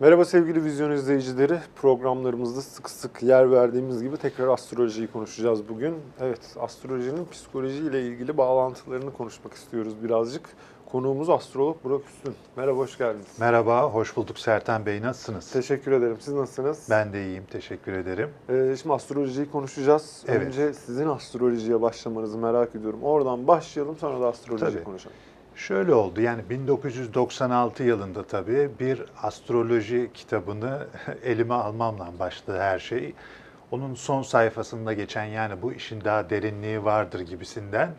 Merhaba sevgili vizyon izleyicileri. Programlarımızda sık sık yer verdiğimiz gibi tekrar astrolojiyi konuşacağız bugün. Evet, astrolojinin psikolojiyle ilgili bağlantılarını konuşmak istiyoruz birazcık. Konuğumuz astrolog Burak Üstün. Merhaba, hoş geldiniz. Merhaba, hoş bulduk Sertan Bey. Nasılsınız? Teşekkür ederim. Siz nasılsınız? Ben de iyiyim, teşekkür ederim. Ee, şimdi astrolojiyi konuşacağız. Evet. Önce sizin astrolojiye başlamanızı merak ediyorum. Oradan başlayalım, sonra da astroloji Tabii. konuşalım. Şöyle oldu, yani 1996 yılında tabii bir astroloji kitabını elime almamla başladı her şey. Onun son sayfasında geçen yani bu işin daha derinliği vardır gibisinden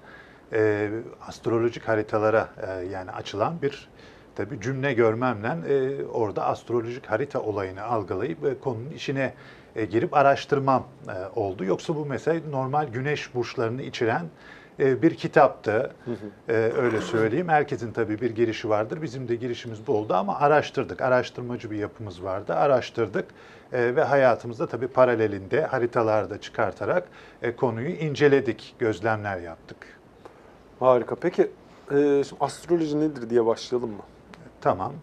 e, astrolojik haritalara e, yani açılan bir tabii cümle görmemle e, orada astrolojik harita olayını algılayıp e, konunun içine e, girip araştırmam e, oldu. Yoksa bu mesela normal güneş burçlarını içeren e, bir kitaptı. E, öyle söyleyeyim. Herkesin tabii bir girişi vardır. Bizim de girişimiz bu oldu ama araştırdık. Araştırmacı bir yapımız vardı. Araştırdık E, ve hayatımızda tabii paralelinde haritalarda çıkartarak e, konuyu inceledik, gözlemler yaptık. Harika. Peki, e, şimdi astroloji nedir diye başlayalım mı? Tamam.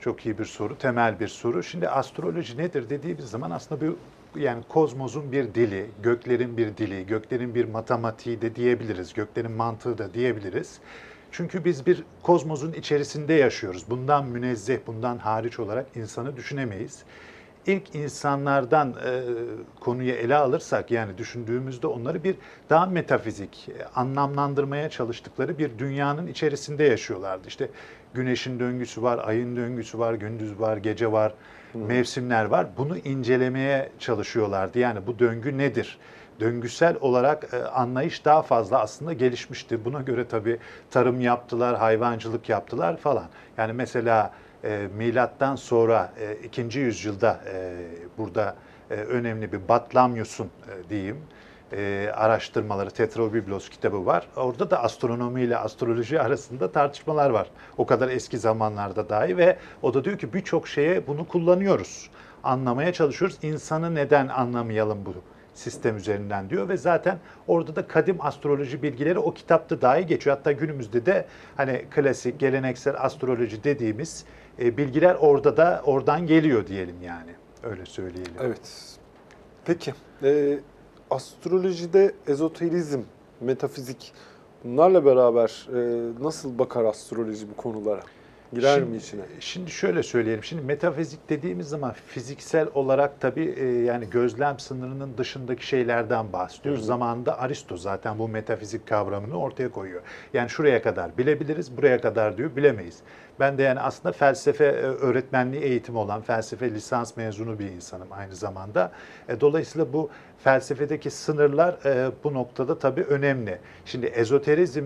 Çok iyi bir soru, temel bir soru. Şimdi astroloji nedir dediğimiz zaman aslında bir yani kozmosun bir dili, göklerin bir dili, göklerin bir matematiği de diyebiliriz, göklerin mantığı da diyebiliriz. Çünkü biz bir kozmosun içerisinde yaşıyoruz. Bundan münezzeh, bundan hariç olarak insanı düşünemeyiz. İlk insanlardan e, konuyu ele alırsak yani düşündüğümüzde onları bir daha metafizik, e, anlamlandırmaya çalıştıkları bir dünyanın içerisinde yaşıyorlardı. İşte güneşin döngüsü var, ayın döngüsü var, gündüz var, gece var, mevsimler var. Bunu incelemeye çalışıyorlardı. Yani bu döngü nedir? Döngüsel olarak e, anlayış daha fazla aslında gelişmişti. Buna göre tabii tarım yaptılar, hayvancılık yaptılar falan. Yani mesela e, milattan sonra e, 2. yüzyılda e, burada e, önemli bir Batlamyus'un e, diyeyim e, araştırmaları Tetrabiblos kitabı var. Orada da astronomi ile astroloji arasında tartışmalar var. O kadar eski zamanlarda dahi ve o da diyor ki birçok şeye bunu kullanıyoruz. Anlamaya çalışıyoruz. İnsanı neden anlamayalım bu sistem üzerinden diyor ve zaten orada da kadim astroloji bilgileri o kitapta dahi geçiyor. Hatta günümüzde de hani klasik geleneksel astroloji dediğimiz e, bilgiler orada da oradan geliyor diyelim yani. Öyle söyleyelim. Evet. Peki, e, astrolojide ezoterizm, metafizik bunlarla beraber e, nasıl bakar astroloji bu konulara? Girer Şimdi- mi içine? Şimdi şöyle söyleyelim. Şimdi metafizik dediğimiz zaman fiziksel olarak tabii e, yani gözlem sınırının dışındaki şeylerden bahsediyoruz. Hı. Zamanında Aristo zaten bu metafizik kavramını ortaya koyuyor. Yani şuraya kadar bilebiliriz, buraya kadar diyor bilemeyiz. Ben de yani aslında felsefe e, öğretmenliği eğitimi olan felsefe lisans mezunu bir insanım aynı zamanda. E, Dolayısıyla bu felsefedeki sınırlar e, bu noktada tabii önemli. Şimdi ezoterizm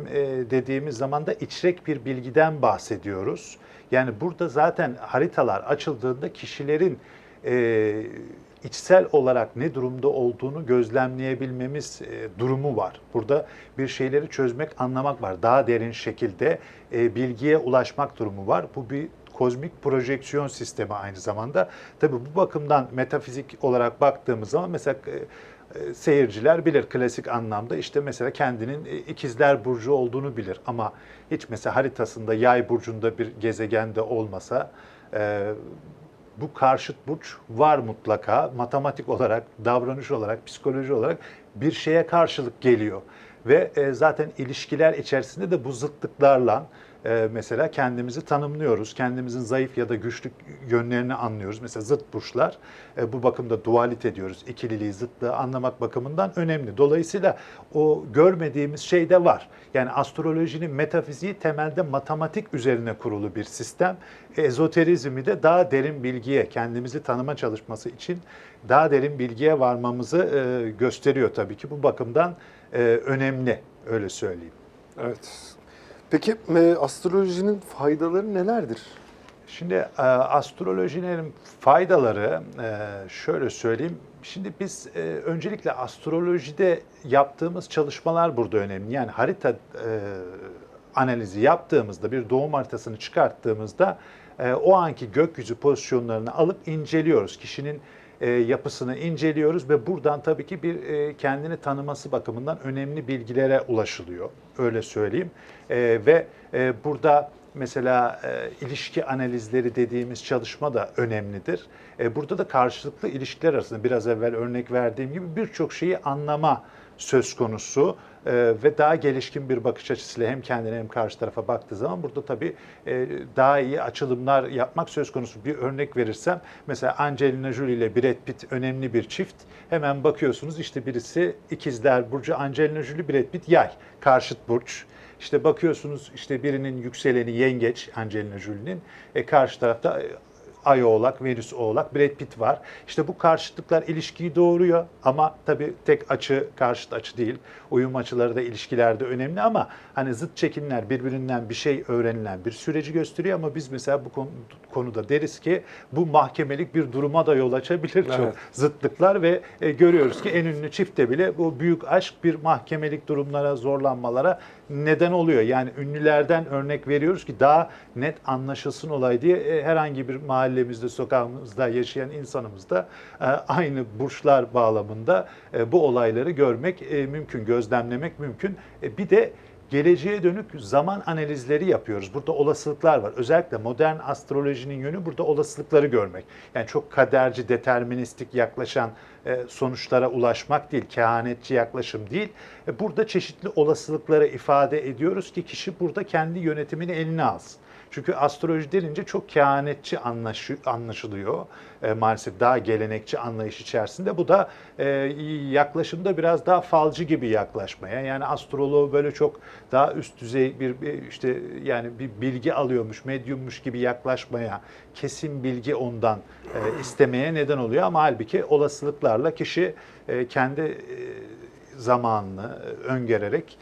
dediğimiz zaman da içrek bir bilgiden bahsediyoruz. Yani burada zaten haritalar açıldığında kişilerin içsel olarak ne durumda olduğunu gözlemleyebilmemiz e, durumu var. Burada bir şeyleri çözmek, anlamak var. Daha derin şekilde e, bilgiye ulaşmak durumu var. Bu bir kozmik projeksiyon sistemi aynı zamanda. Tabii bu bakımdan metafizik olarak baktığımız zaman mesela e, e, seyirciler bilir klasik anlamda işte mesela kendinin e, ikizler burcu olduğunu bilir ama hiç mesela haritasında yay burcunda bir gezegende olmasa e, bu karşıt burç var mutlaka matematik olarak, davranış olarak, psikoloji olarak bir şeye karşılık geliyor. Ve e, zaten ilişkiler içerisinde de bu zıtlıklarla e, mesela kendimizi tanımlıyoruz. Kendimizin zayıf ya da güçlü yönlerini anlıyoruz. Mesela zıt burçlar e, bu bakımda dualite diyoruz. İkililiği, zıtlığı anlamak bakımından önemli. Dolayısıyla o görmediğimiz şey de var. Yani astrolojinin metafiziği temelde matematik üzerine kurulu bir sistem. Ezoterizmi de daha derin bilgiye, kendimizi tanıma çalışması için daha derin bilgiye varmamızı e, gösteriyor tabii ki. Bu bakımdan e, önemli, öyle söyleyeyim. Evet. Peki e, astrolojinin faydaları nelerdir? Şimdi e, astrolojinin faydaları e, şöyle söyleyeyim. Şimdi biz öncelikle astrolojide yaptığımız çalışmalar burada önemli. Yani harita analizi yaptığımızda, bir doğum haritasını çıkarttığımızda o anki gökyüzü pozisyonlarını alıp inceliyoruz. Kişinin e, yapısını inceliyoruz ve buradan tabii ki bir e, kendini tanıması bakımından önemli bilgilere ulaşılıyor. Öyle söyleyeyim. E, ve e, burada mesela e, ilişki analizleri dediğimiz çalışma da önemlidir. E, burada da karşılıklı ilişkiler arasında biraz evvel örnek verdiğim gibi birçok şeyi anlama söz konusu E, ve daha gelişkin bir bakış açısıyla hem kendine hem karşı tarafa baktığı zaman burada tabii e, daha iyi açılımlar yapmak söz konusu. Bir örnek verirsem mesela Angelina Jolie ile Brad Pitt önemli bir çift. Hemen bakıyorsunuz işte birisi ikizler burcu Angelina Jolie, Brad Pitt yay, karşıt burç. İşte bakıyorsunuz işte birinin yükseleni yengeç Angelina Jolie'nin. E, karşı tarafta e, Ay oğlak, Venüs oğlak, Brad Pitt var. İşte bu karşıtlıklar ilişkiyi doğuruyor ama tabii tek açı karşıt açı değil. Uyum açıları da ilişkilerde önemli ama hani zıt çekimler birbirinden bir şey öğrenilen bir süreci gösteriyor ama biz mesela bu konu- konuda deriz ki bu mahkemelik bir duruma da yol açabilir çok Evet. zıtlıklar ve e, görüyoruz ki en ünlü çifte bile bu büyük aşk bir mahkemelik durumlara, zorlanmalara neden oluyor. Yani ünlülerden örnek veriyoruz ki daha net anlaşılsın olay diye e, herhangi bir mahallemizde, sokağımızda yaşayan insanımız da e, aynı burçlar bağlamında e, bu olayları görmek mümkün, gözlemlemek mümkün. Bir de geleceğe dönük zaman analizleri yapıyoruz. Burada olasılıklar var. Özellikle modern astrolojinin yönü burada olasılıkları görmek. Yani çok kaderci, deterministik yaklaşan e, sonuçlara ulaşmak değil, kehanetçi yaklaşım değil. E, Burada çeşitli olasılıkları ifade ediyoruz ki kişi burada kendi yönetimini eline alsın. Çünkü astroloji denince çok kehanetçi anlaşı, anlaşılıyor. E, maalesef daha gelenekçi anlayış içerisinde. Bu da e, yaklaşımda biraz daha falcı gibi yaklaşmaya. Yani astroloğu böyle çok daha üst düzey bir bir işte yani bir bilgi alıyormuş, medyummuş gibi yaklaşmaya, kesin bilgi ondan e, istemeye neden oluyor. Ama halbuki olasılıklarla kişi e, kendi e, zamanını e, öngörerek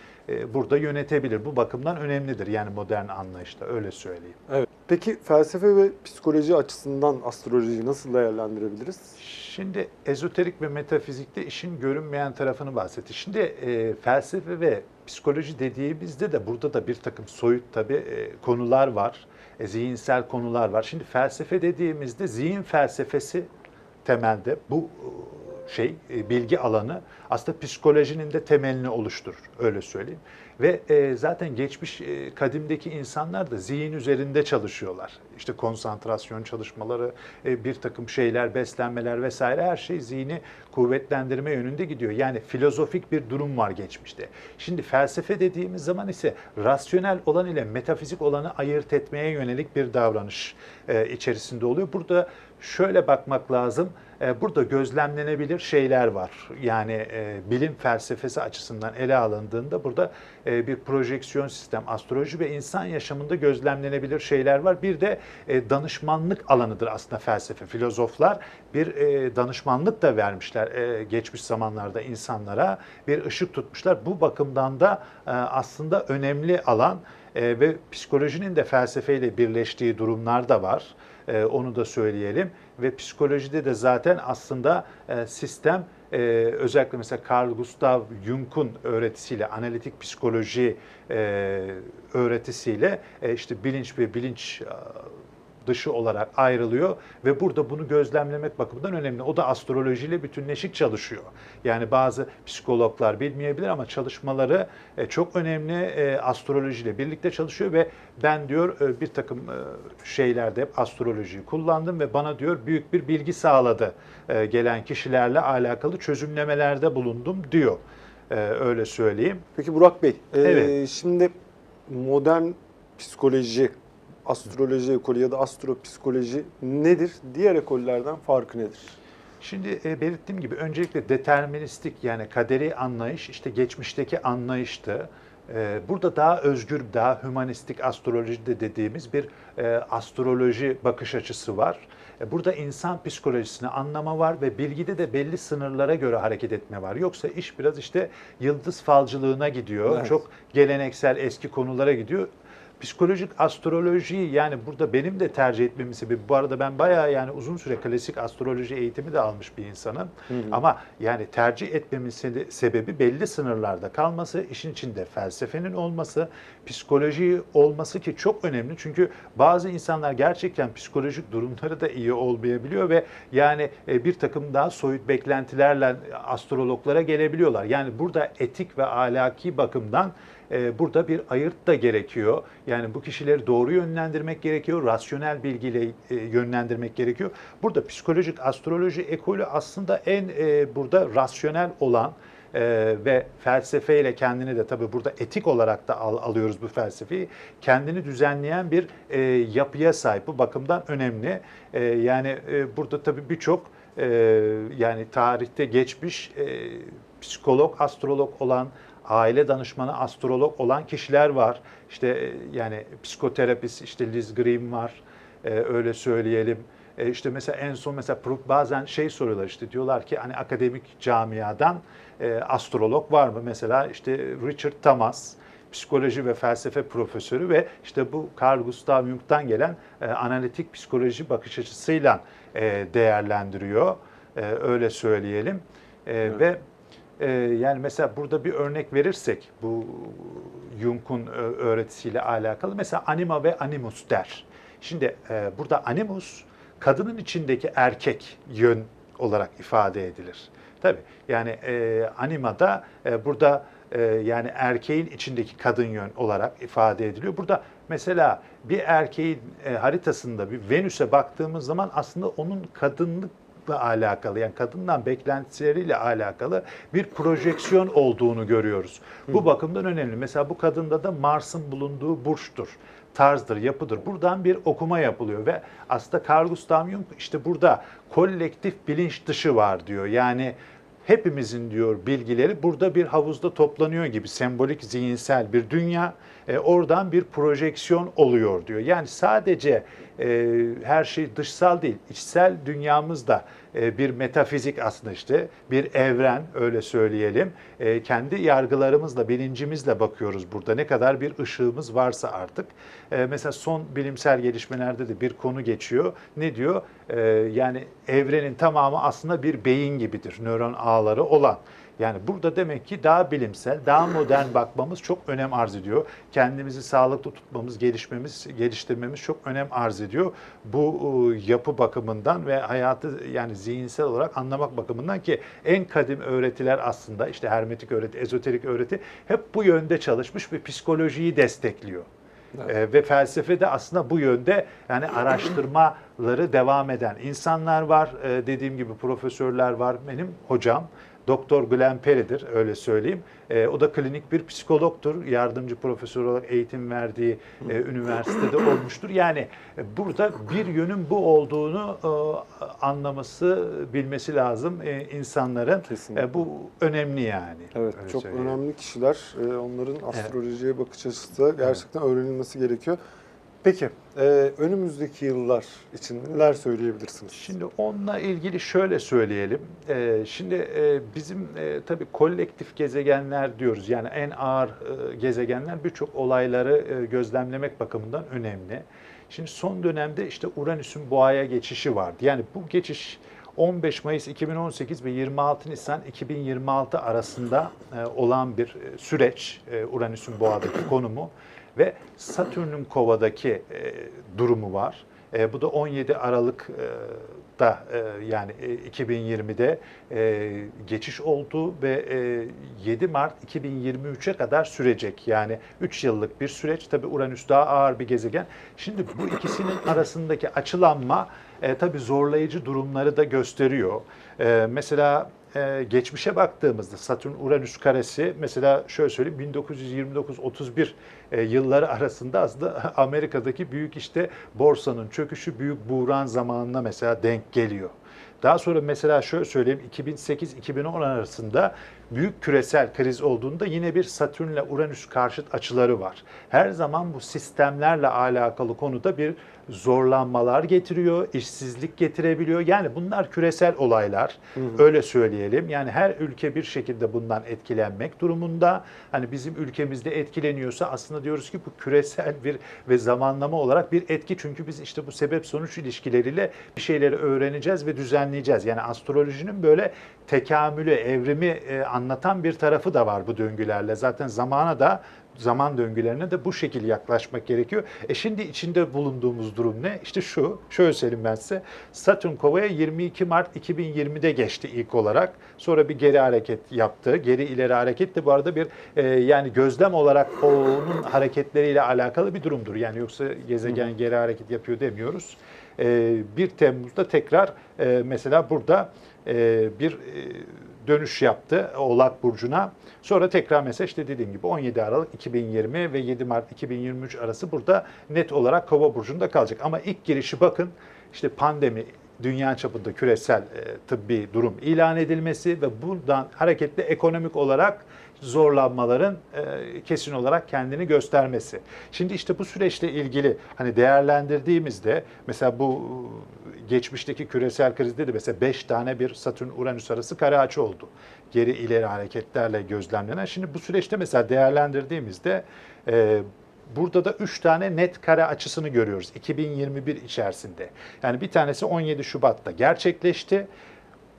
burada yönetebilir. Bu bakımdan önemlidir yani modern anlayışta öyle söyleyeyim. Evet. Peki felsefe ve psikoloji açısından astrolojiyi nasıl değerlendirebiliriz? Şimdi ezoterik ve metafizikte işin görünmeyen tarafını bahsetti. Şimdi e, felsefe ve psikoloji dediğimizde de burada da bir takım soyut tabii e, konular var. E, zihinsel konular var. Şimdi felsefe dediğimizde zihin felsefesi temelde bu e, şey e, bilgi alanı aslında psikolojinin de temelini oluşturur öyle söyleyeyim. Ve e, zaten geçmiş e, kadimdeki insanlar da zihin üzerinde çalışıyorlar. İşte konsantrasyon çalışmaları, bir takım şeyler, beslenmeler vesaire her şey zihni kuvvetlendirme yönünde gidiyor. Yani filozofik bir durum var geçmişte. Şimdi felsefe dediğimiz zaman ise rasyonel olan ile metafizik olanı ayırt etmeye yönelik bir davranış içerisinde oluyor. Burada şöyle bakmak lazım. E, Burada gözlemlenebilir şeyler var. Yani e, bilim felsefesi açısından ele alındığında burada e, bir projeksiyon sistem, astroloji ve insan yaşamında gözlemlenebilir şeyler var. Bir de danışmanlık alanıdır aslında felsefe. Filozoflar bir danışmanlık da vermişler geçmiş zamanlarda insanlara. Bir ışık tutmuşlar. Bu bakımdan da aslında önemli alan ve psikolojinin de felsefeyle birleştiği durumlar da var. E, onu da söyleyelim. Ve psikolojide de zaten aslında e, sistem e, özellikle mesela Carl Gustav Jung'un öğretisiyle, analitik psikoloji e, öğretisiyle işte bilinç ve bilinç dışı olarak ayrılıyor ve burada bunu gözlemlemek bakımından önemli. O da astrolojiyle bütünleşik çalışıyor. Yani bazı psikologlar bilmeyebilir ama çalışmaları e, çok önemli e, astrolojiyle birlikte çalışıyor ve ben diyor e, bir takım e, şeylerde hep astrolojiyi kullandım ve bana diyor büyük bir bilgi sağladı. E, Gelen kişilerle alakalı çözümlemelerde bulundum diyor. E, Öyle söyleyeyim. Peki Burak Bey, e, Evet. şimdi modern psikoloji, astroloji ekolü ya da astropsikoloji nedir? Diğer ekollerden farkı nedir? Şimdi e, belirttiğim gibi öncelikle deterministik yani kaderi anlayış işte geçmişteki anlayıştı. E, burada daha özgür, daha hümanistik astroloji de dediğimiz bir e, astroloji bakış açısı var. E, burada insan psikolojisini anlama var ve bilgide de belli sınırlara göre hareket etme var. Yoksa iş biraz işte yıldız falcılığına gidiyor. Evet. Çok geleneksel eski konulara gidiyor. Psikolojik astrolojiyi yani burada benim de tercih etmemin sebebi bu arada ben bayağı yani uzun süre klasik astroloji eğitimi de almış bir insanım. Ama yani tercih etmemin se- sebebi belli sınırlarda kalması, işin içinde felsefenin olması, psikoloji olması ki çok önemli. Çünkü bazı insanlar gerçekten psikolojik durumları da iyi olmayabiliyor ve yani e, bir takım daha soyut beklentilerle astrologlara gelebiliyorlar. Yani burada etik ve ahlaki bakımdan e, burada bir ayırt da gerekiyor. Yani bu kişileri doğru yönlendirmek gerekiyor, rasyonel bilgiyle e, yönlendirmek gerekiyor. Burada psikolojik astroloji ekolü aslında en e, burada rasyonel olan e, ve felsefeyle kendini de tabii burada etik olarak da al- alıyoruz bu felsefeyi. Kendini düzenleyen bir yapıya sahip. Bu bakımdan önemli. Yani burada tabii birçok yani tarihte geçmiş psikolog, astrolog olan aile danışmanı, astrolog olan kişiler var. İşte e, yani psikoterapist, işte Liz Green var, e, öyle söyleyelim. E, işte mesela en son mesela bazen şey soruyorlar işte diyorlar ki hani akademik camiadan e, astrolog var mı? Mesela işte Richard Thomas psikoloji ve felsefe profesörü ve işte bu Carl Gustav Jung'dan gelen e, analitik psikoloji bakış açısıyla e, değerlendiriyor. E, öyle söyleyelim. E, Evet. Ve e, yani mesela burada bir örnek verirsek bu Jung'un e, öğretisiyle alakalı mesela anima ve animus der. Şimdi e, burada animus kadının içindeki erkek yön olarak ifade edilir. Tabii yani e, animada e, burada e, yani erkeğin içindeki kadın yön olarak ifade ediliyor. Burada mesela bir erkeğin e, haritasında bir Venüs'e baktığımız zaman aslında onun kadınlıkla alakalı yani kadından beklentileriyle alakalı bir projeksiyon olduğunu görüyoruz. Bu bakımdan önemli. Mesela bu kadında da Mars'ın bulunduğu burçtur tarzdır, yapıdır. Buradan bir okuma yapılıyor ve aslında Carl Gustav Jung işte burada kolektif bilinç dışı var diyor. Yani hepimizin diyor bilgileri burada bir havuzda toplanıyor gibi sembolik zihinsel bir dünya. E, oradan bir projeksiyon oluyor diyor. Yani sadece e, her şey dışsal değil, içsel dünyamızda e, bir metafizik aslında işte bir evren öyle söyleyelim. E, kendi yargılarımızla, bilincimizle bakıyoruz burada. Ne kadar bir ışığımız varsa artık. E, mesela son bilimsel gelişmelerde de bir konu geçiyor. Ne diyor? Yani evrenin tamamı aslında bir beyin gibidir. Nöron ağları olan. Yani burada demek ki daha bilimsel, daha modern bakmamız çok önem arz ediyor. Kendimizi sağlıklı tutmamız, gelişmemiz, geliştirmemiz çok önem arz ediyor. Bu e, yapı bakımından ve hayatı yani zihinsel olarak anlamak bakımından ki en kadim öğretiler aslında işte hermetik öğreti, ezoterik öğreti hep bu yönde çalışmış ve psikolojiyi destekliyor. Evet. Ee, ve felsefede aslında bu yönde yani araştırmaları devam eden insanlar var. Ee, dediğim gibi profesörler var. Benim hocam Doktor Glenn Perry'dir öyle söyleyeyim. Ee, o da klinik bir psikologtur. Yardımcı profesör olarak eğitim verdiği e, üniversitede olmuştur. Yani e, burada bir yönün bu olduğunu e, anlaması, bilmesi lazım e, insanların. Kesinlikle. E, bu önemli yani. Evet, Öyle çok söyleyeyim. önemli kişiler. Ee, onların astrolojiye bakış açısı da gerçekten öğrenilmesi gerekiyor. Peki, e, önümüzdeki yıllar için neler söyleyebilirsiniz? Şimdi onunla ilgili şöyle söyleyelim. Ee, şimdi e, bizim e, tabii kolektif gezegenler diyoruz. Yani en ağır e, gezegenler birçok olayları e, gözlemlemek bakımından önemli. Şimdi son dönemde işte Uranüs'ün boğaya geçişi vardı. Yani bu geçiş 15 Mayıs 2018 ve 26 Nisan 2026 arasında e, olan bir e, süreç e, Uranüs'ün boğadaki konumu ve Satürn'ün kovadaki e, durumu var. E, bu da 17 Aralık'ta e, yani e, 2020'de e, geçiş oldu ve e, 7 Mart 2023'e kadar sürecek. Yani 3 yıllık bir süreç. Tabi Uranüs daha ağır bir gezegen. Şimdi bu ikisinin arasındaki açılanma e, tabi zorlayıcı durumları da gösteriyor. E, mesela e, geçmişe baktığımızda Satürn-Uranüs karesi mesela şöyle söyleyeyim 1929-31 e, yılları arasında aslında Amerika'daki büyük işte borsanın çöküşü büyük buğran zamanına mesela denk geliyor. Daha sonra mesela şöyle söyleyeyim 2008-2010 arasında büyük küresel kriz olduğunda yine bir Satürn'le Uranüs karşıt açıları var. Her zaman bu sistemlerle alakalı konuda bir zorlanmalar getiriyor, işsizlik getirebiliyor. Yani bunlar küresel olaylar. Öyle söyleyelim. Yani her ülke bir şekilde bundan etkilenmek durumunda. Hani bizim ülkemizde etkileniyorsa aslında diyoruz ki bu küresel bir ve zamanlama olarak bir etki. Çünkü biz işte bu sebep sonuç ilişkileriyle bir şeyleri öğreneceğiz ve düzenleyeceğiz. Yani astrolojinin böyle tekamülü, evrimi e, anlatan bir tarafı da var bu döngülerle. Zaten zamana da zaman döngülerine de bu şekil yaklaşmak gerekiyor. E şimdi içinde bulunduğumuz durum ne? İşte şu, şöyle söyleyeyim ben size. Satürn Kova'ya 22 Mart 2020'de geçti ilk olarak. Sonra bir geri hareket yaptı. Geri ileri hareket de bu arada bir e, yani gözlem olarak onun hareketleriyle alakalı bir durumdur. Yani yoksa gezegen geri hareket yapıyor demiyoruz. E, 1 Temmuz'da tekrar e, mesela burada bir e, dönüş yaptı Oğlak Burcu'na. Sonra tekrar mesela işte dediğim gibi 17 Aralık 2020 ve 7 Mart 2023 arası burada net olarak Kova Burcu'nda kalacak. Ama ilk girişi bakın işte pandemi, dünya çapında küresel e, tıbbi durum ilan edilmesi ve buradan hareketle ekonomik olarak zorlanmaların e, kesin olarak kendini göstermesi. Şimdi işte bu süreçle ilgili hani değerlendirdiğimizde mesela bu e, geçmişteki küresel krizde de mesela 5 tane bir Satürn-Uranüs arası kare açı oldu. Geri ileri hareketlerle gözlemlenen. Şimdi bu süreçte mesela değerlendirdiğimizde e, Burada da 3 tane net kare açısını görüyoruz 2021 içerisinde. Yani bir tanesi 17 Şubat'ta gerçekleşti.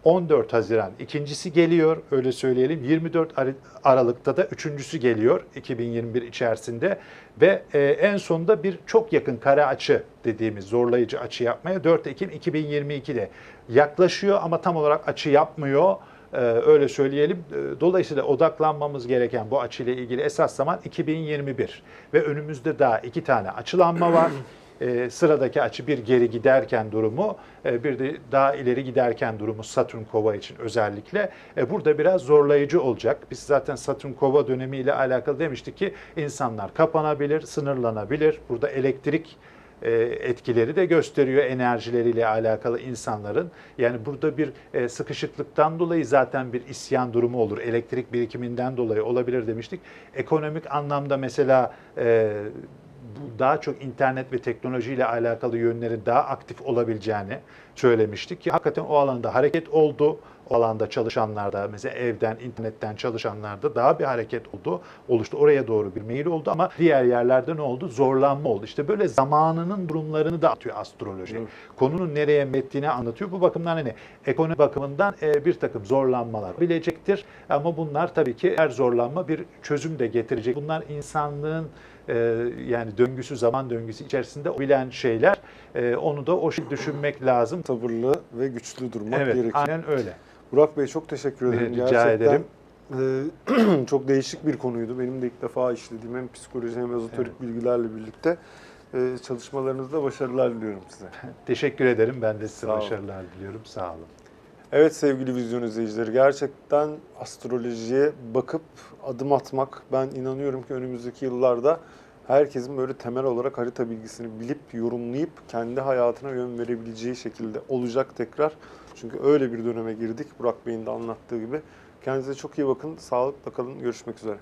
14 Haziran ikincisi geliyor öyle söyleyelim. 24 Ar- Aralık'ta da üçüncüsü geliyor 2021 içerisinde ve e, en sonunda bir çok yakın kare açı dediğimiz zorlayıcı açı yapmaya 4 Ekim 2022'de yaklaşıyor ama tam olarak açı yapmıyor. Ee, öyle söyleyelim. Ee, Dolayısıyla odaklanmamız gereken bu açıyla ilgili esas zaman 2021 ve önümüzde daha iki tane açılanma var. Ee, sıradaki açı bir geri giderken durumu, e, bir de daha ileri giderken durumu Satürn Kova için özellikle. E, burada biraz zorlayıcı olacak. Biz zaten Satürn Kova dönemiyle alakalı demiştik ki insanlar kapanabilir, sınırlanabilir. Burada elektrik e, etkileri de gösteriyor enerjileriyle alakalı insanların. Yani burada bir e, sıkışıklıktan dolayı zaten bir isyan durumu olur. Elektrik birikiminden dolayı olabilir demiştik. Ekonomik anlamda mesela e, bu daha çok internet ve teknolojiyle alakalı yönlerin daha aktif olabileceğini söylemiştik ki hakikaten o alanda hareket oldu. O alanda çalışanlarda mesela evden, internetten çalışanlarda daha bir hareket oldu. Oluştu. Oraya doğru bir meyil oldu ama diğer yerlerde ne oldu? Zorlanma oldu. İşte böyle zamanının durumlarını da atıyor astroloji. Evet. Konunun nereye mettiğini anlatıyor. Bu bakımdan hani ekonomi bakımından e, bir takım zorlanmalar bilecektir. Ama bunlar tabii ki her zorlanma bir çözüm de getirecek. Bunlar insanlığın yani döngüsü, zaman döngüsü içerisinde bilen şeyler. E, onu da o şekilde düşünmek lazım. Sabırlı ve güçlü durmak Evet, gerekiyor. aynen öyle. Burak Bey çok teşekkür ederim. Rica Gerçekten ederim. e, çok değişik bir konuydu. Benim de ilk defa işlediğim hem psikoloji hem ezoterik bilgilerle birlikte e, çalışmalarınızda başarılar diliyorum size. Teşekkür ederim. Ben de size Sağ olun. başarılar diliyorum. Sağ olun. Evet sevgili vizyon izleyicileri gerçekten astrolojiye bakıp adım atmak ben inanıyorum ki önümüzdeki yıllarda herkesin böyle temel olarak harita bilgisini bilip yorumlayıp kendi hayatına yön verebileceği şekilde olacak tekrar. Çünkü öyle bir döneme girdik Burak Bey'in de anlattığı gibi. Kendinize çok iyi bakın. Sağlıkla kalın. Görüşmek üzere.